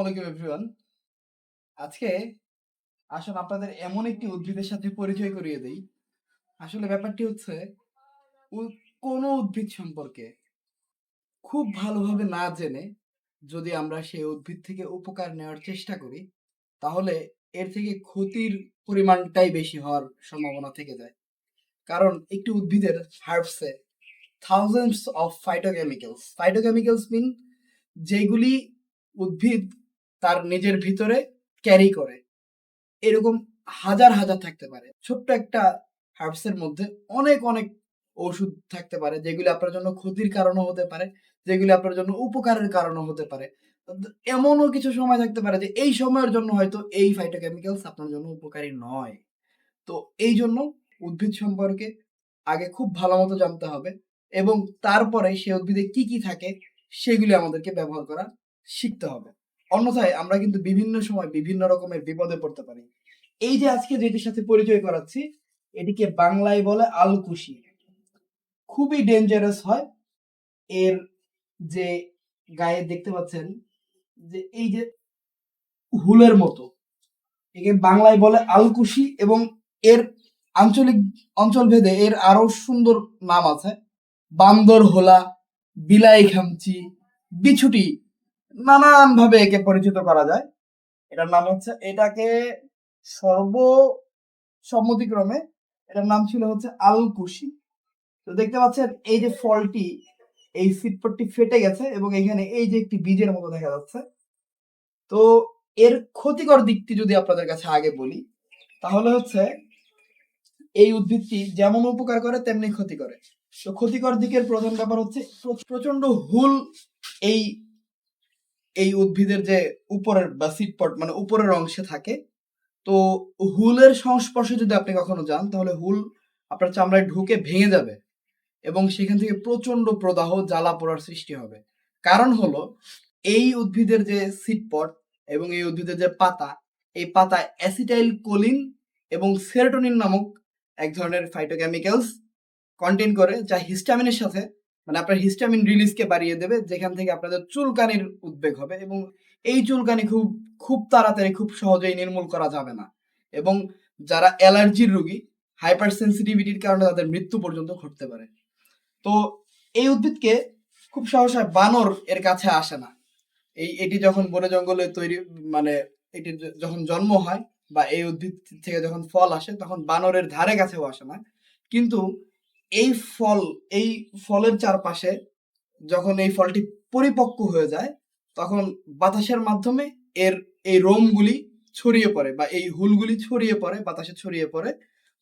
আলাইকুম এভরিওয়ান। আজকে আসলে আপনাদের এমন একটি উদ্ভিদের সাথে পরিচয় করিয়ে দেই। আসলে ব্যাপারটি হচ্ছে কোনো উদ্ভিদ সম্পর্কে খুব ভালোভাবে না জেনে যদি আমরা সেই উদ্ভিদ থেকে উপকার নেওয়ার চেষ্টা করি, তাহলে এর থেকে ক্ষতির পরিমাণটাই বেশি হওয়ার সম্ভাবনা থেকে যায়। কারণ একটি উদ্ভিদের হার্বসে thousands of phytochemicals phytochemicals mean যেগুলি উদ্ভিদ তার নিজের ভিতরে ক্যারি করে। এরকম হাজার হাজার থাকতে পারে। ছোট্ট একটা হার্বসের মধ্যে অনেক অনেক ওষুধ থাকতে পারে, যেগুলি আপনার জন্য ক্ষতির কারণও হতে পারে, যেগুলি আপনার জন্য উপকারের কারণও হতে পারে। এমনও কিছু সময় থাকতে পারে যে এই সময়ের জন্য হয়তো এই ফাইটোকেমিক্যালস আপনার জন্য উপকারী নয়। তো এই জন্য উদ্ভিদ সম্পর্কে আগে খুব ভালো মতো জানতে হবে এবং তারপরে সে উদ্ভিদে কি কি থাকে, সেগুলি আমাদেরকে ব্যবহার করা শিখতে হবে। অন্যথায় আমরা কিন্তু বিভিন্ন সময় বিভিন্ন রকমের বিপদে পড়তে পারি। এই যে আজকে যেটির সাথে পরিচয় করাচ্ছি, এটিকে বাংলায় বলে আলকুশি। খুবই ডেঞ্জারাস হয়। এর যে গায়ে দেখতে পাচ্ছেন যে এই যে হুলের মতো, একে বাংলায় বলে আলকুশি এবং এর আঞ্চলিক অঞ্চল ভেদে এর আরও সুন্দর নাম আছে। বান্দর হোলা বিলাই খামচি বিছুটি নানান ভাবে একে পরিচিত করা যায়। এটার নাম হচ্ছে, এটাকে সর্ব সম্মতিক্রমে এটার নাম ছিল হচ্ছে আলকুশি। তো দেখতে পাচ্ছেন, এই যে ফলটি, এই সিটপটটি ফেটে গেছে এবং এখানে এই যে একটি বীজের মতো দেখা যাচ্ছে। তো এর ক্ষতিকর দিকটি যদি আপনাদের কাছে আগে বলি, তাহলে হচ্ছে এই উদ্ভিদটি যেমন উপকার করে, তেমনি ক্ষতি করে। তো ক্ষতিকর দিকের প্রধান ব্যাপার হচ্ছে প্র- প্রচণ্ড হুল এই এই উদ্ভিদের যে উপরের বা সিটপট মানে উপরের অংশে থাকে, তো হুলের সংস্পর্শে যদি আপনি কখনো যান, তাহলে হুল আপনার চামড়ায় ঢুকে ভেঙে যাবে এবং সেখান থেকে প্রচণ্ড প্রদাহ, জ্বালা পোড়ার সৃষ্টি হবে। কারণ হলো, এই উদ্ভিদের যে সিটপট এবং এই উদ্ভিদের যে পাতা, এই পাতায় অ্যাসিটাইল কোলিন এবং সেরোটোনিন নামক এক ধরনের ফাইটোকেমিক্যালস কন্টেন করে, যা হিস্টামিনের সাথে মানে আপনার হিস্টামিন রিলিজকে বাড়িয়ে দেবে, যেখান থেকে আপনাদের চুলকানির উদ্বেগ হবে এবং এই চুলকানি খুব খুব তাড়াতাড়ি, খুব সহজেই নির্মূল করা যাবে না। এবং যারা অ্যালার্জির রোগী হাইপার সেন্সিটিভিটির কারণে তাদের মৃত্যু পর্যন্ত ঘটতে পারে। তো এই উদ্ভিদকে খুব সহসায় বানর এর কাছে আসে না। এই, এটি যখন বনে জঙ্গলে তৈরি মানে এটি যখন জন্ম হয় বা এই উদ্ভিদ থেকে যখন ফল আসে, তখন বানরের ধারে কাছেও আসে না। কিন্তু এই ফল, এই ফলের চারপাশে যখন এই ফলটি পরিপক্ক হয়ে যায়, তখন বাতাসের মাধ্যমে এর এই রোমগুলি ছড়িয়ে পড়ে বা এই হুলগুলি ছড়িয়ে পড়ে, বাতাসে ছড়িয়ে পড়ে।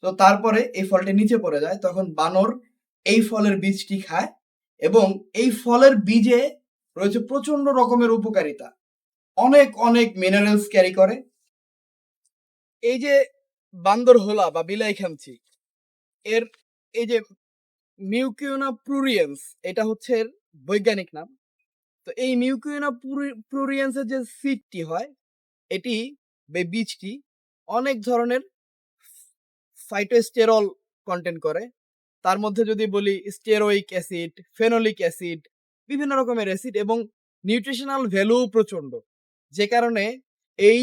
তো তারপরে এই ফলটি নিচে পড়ে যায়, তখন বানর এই ফলের বীজটি খায় এবং এই ফলের বীজে রয়েছে প্রচণ্ড রকমের উপকারিতা। অনেক অনেক মিনারেলস ক্যারি করে। এই যে বান্দর হোলা বা বিলাই খামচি এর এই যে মিউকিউনা প্লুরিয়েন্স এটা হচ্ছে বৈজ্ঞানিক নাম। তো এই মিউকিউনা প্লুরিয়েন্সের যে সিডটি হয়, এটি বীজটি অনেক ধরনের ফাইটোস্টেরল কন্টেন্ট করে। তার মধ্যে যদি বলি স্টেরোইক অ্যাসিড ফেনোলিক অ্যাসিড বিভিন্ন রকমের অ্যাসিড এবং নিউট্রিশনাল ভ্যালু প্রচণ্ড যে কারণে এই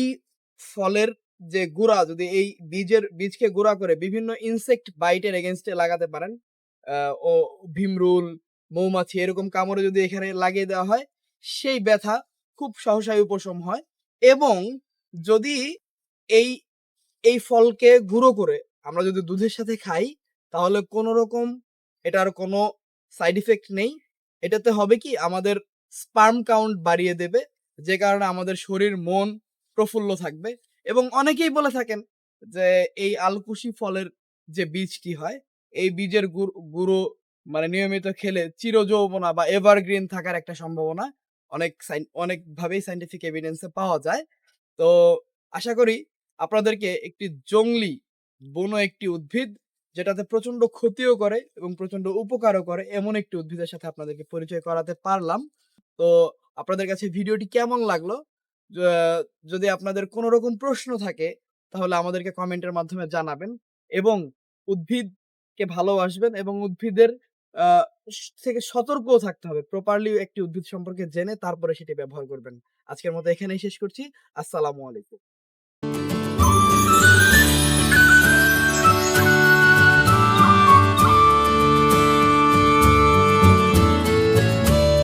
ফলের যে গুঁড়া, যদি এই বীজের, বীজকে গুঁড়া করে বিভিন্ন ইনসেক্ট বাইটের এগেনস্টে লাগাতে পারেন ও ভীমরুল, মৌমাছি এরকম কামড়ে যদি এখানে লাগিয়ে দেওয়া হয়, সেই ব্যথা খুব সহসায় উপশম হয় এবং যদি এই এই ফলকে গুঁড়ো করে আমরা যদি দুধের সাথে খাই, তাহলে কোনো রকম এটার কোনো সাইড ইফেক্ট নেই। এটাতে হবে কি আমাদের স্পার্ম কাউন্ট বাড়িয়ে দেবে, যে কারণে আমাদের শরীর, মন প্রফুল্ল থাকবে এবং অনেকেই বলে থাকেন যে এই আলকুশি ফলের যে বীজটি হয় এই বীজের গুড়- মানে নিয়মিত খেলে চিরযৌবনা বা এভারগ্রিন থাকার একটা সম্ভাবনা অনেক সাইন- অনেকভাবেই সাইন্টিফিক এভিডেন্সে পাওয়া যায়। তো আশা করি আপনাদেরকে একটি জংলি বনো একটি উদ্ভিদ যেটাতে প্রচণ্ড ক্ষতিও করে এবং প্রচণ্ড উপকারও করে এমন একটি উদ্ভিদের সাথে আপনাদেরকে পরিচয় করাতে পারলাম। তো আপনাদের কাছে ভিডিওটি কেমন লাগল? যদি আপনাদের কোনো রকম প্রশ্ন থাকে তাহলে আমাদেরকে কমেন্টের মাধ্যমে জানাবেন এবং উদ্ভিদকে ভালোবাসবেন এবং উদ্ভিদের থেকে সতর্ক থাকতে হবে। প্রপারলি একটি উদ্ভিদ সম্পর্কে জেনে তারপরে সেটি ব্যবহার করবেন। আজকের মতো এখানেই শেষ করছি। আসসালামু আলাইকুম।